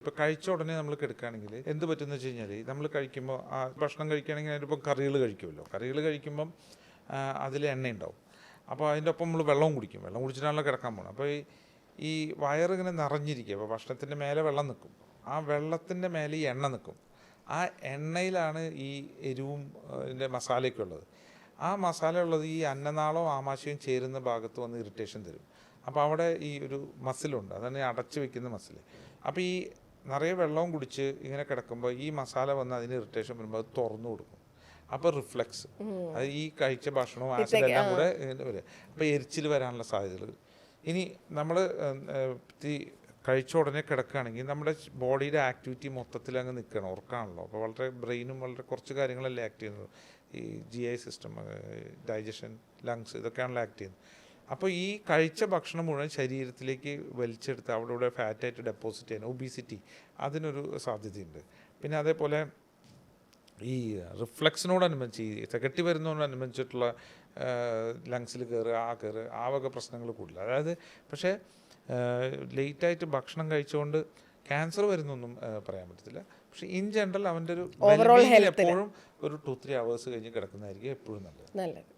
ഇപ്പോൾ കഴിച്ച ഉടനെ നമ്മൾ കിടക്കുകയാണെങ്കിൽ എന്ത് പറ്റുമെന്ന് വെച്ച് കഴിഞ്ഞാൽ നമ്മൾ കഴിക്കുമ്പോൾ ആ ഭക്ഷണം കഴിക്കുകയാണെങ്കിൽ അതിലിപ്പോൾ കറികൾ കഴിക്കുമല്ലോ. കറികൾ കഴിക്കുമ്പം അതിൽ എണ്ണ ഉണ്ടാവും അപ്പോൾ അതിന്റെ ഒപ്പം നമ്മൾ വെള്ളവും കുടിക്കും. വെള്ളം കുടിച്ചിട്ടാണല്ലോ കിടക്കാൻ പോകണം അപ്പോൾ ഈ വയറിങ്ങനെ നിറഞ്ഞിരിക്കുക. അപ്പോൾ ഭക്ഷണത്തിന്റെ മേലെ വെള്ളം നിൽക്കും. ആ വെള്ളത്തിന്റെ മേലെ ഈ എണ്ണ നിൽക്കും. ആ എണ്ണയിലാണ് ഈ എരിവും ഇതിന്റെ മസാലയൊക്കെ ഉള്ളത്. ആ മസാല ഉള്ളത് ഈ അന്നനാളോ ആമാശയവും ചേരുന്ന ഭാഗത്ത് വന്ന് ഇറിറ്റേഷൻ തരും. അപ്പോൾ അവിടെ ഈ ഒരു മസിലുണ്ട്. അതാണ് അടച്ചു വെക്കുന്ന മസിൽ അപ്പോൾ ഈ നിറയെ വെള്ളവും കുടിച്ച് ഇങ്ങനെ കിടക്കുമ്പോൾ ഈ മസാല വന്ന് അതിന് ഇറിറ്റേഷൻ വരുമ്പോൾ അത് തുറന്നു കൊടുക്കും. അപ്പോൾ റിഫ്ലക്സ് അത് ഈ കഴിച്ച ഭക്ഷണവും ആസിഡ് എല്ലാം കൂടെ ഇങ്ങനെ വരും അപ്പോൾ എരിച്ചിൽ വരാനുള്ള സാധ്യതകൾ. ഇനി നമ്മൾ ഈ കഴിച്ച ഉടനെ കിടക്കുകയാണെങ്കിൽ നമ്മുടെ ബോഡിയുടെ ആക്ടിവിറ്റി മൊത്തത്തിൽ അങ്ങ് നിൽക്കണം ഉറക്കാണല്ലോ അപ്പോൾ വളരെ ബ്രെയിനും വളരെ കുറച്ച് കാര്യങ്ങളല്ലേ ആക്ട് ചെയ്യുന്നത്. ഈ G I system digestion lungs ഇതൊക്കെയാണല്ലോ act ചെയ്യുന്നത്. അപ്പോൾ ഈ കഴിച്ച ഭക്ഷണം മുഴുവൻ ശരീരത്തിലേക്ക് വലിച്ചെടുത്ത് അവിടെ ഇവിടെ ഫാറ്റായിട്ട് ഡെപ്പോസിറ്റ് ചെയ്യാൻ ഒബീസിറ്റി അതിനൊരു സാധ്യതയുണ്ട്. പിന്നെ അതേപോലെ ഈ റിഫ്ലക്സിനോടനുബന്ധിച്ച് ഈ തികട്ടി വരുന്നതിനോടനുബന്ധിച്ചിട്ടുള്ള ലങ്സിൽ കയറുക ആ കയറുക ആ വക പ്രശ്നങ്ങൾ കൂടുതൽ. അതായത് പക്ഷേ ലേറ്റായിട്ട് ഭക്ഷണം കഴിച്ചുകൊണ്ട് ക്യാൻസർ വരുന്നൊന്നും പറയാൻ പറ്റത്തില്ല. പക്ഷെ ഇൻ ജനറൽ അവന്റെ ഒരു. എപ്പോഴും ഒരു ടു ത്രീ അവേഴ്സ് കഴിഞ്ഞ് കിടക്കുന്നതായിരിക്കും എപ്പോഴും നല്ലത്. നല്ലത്.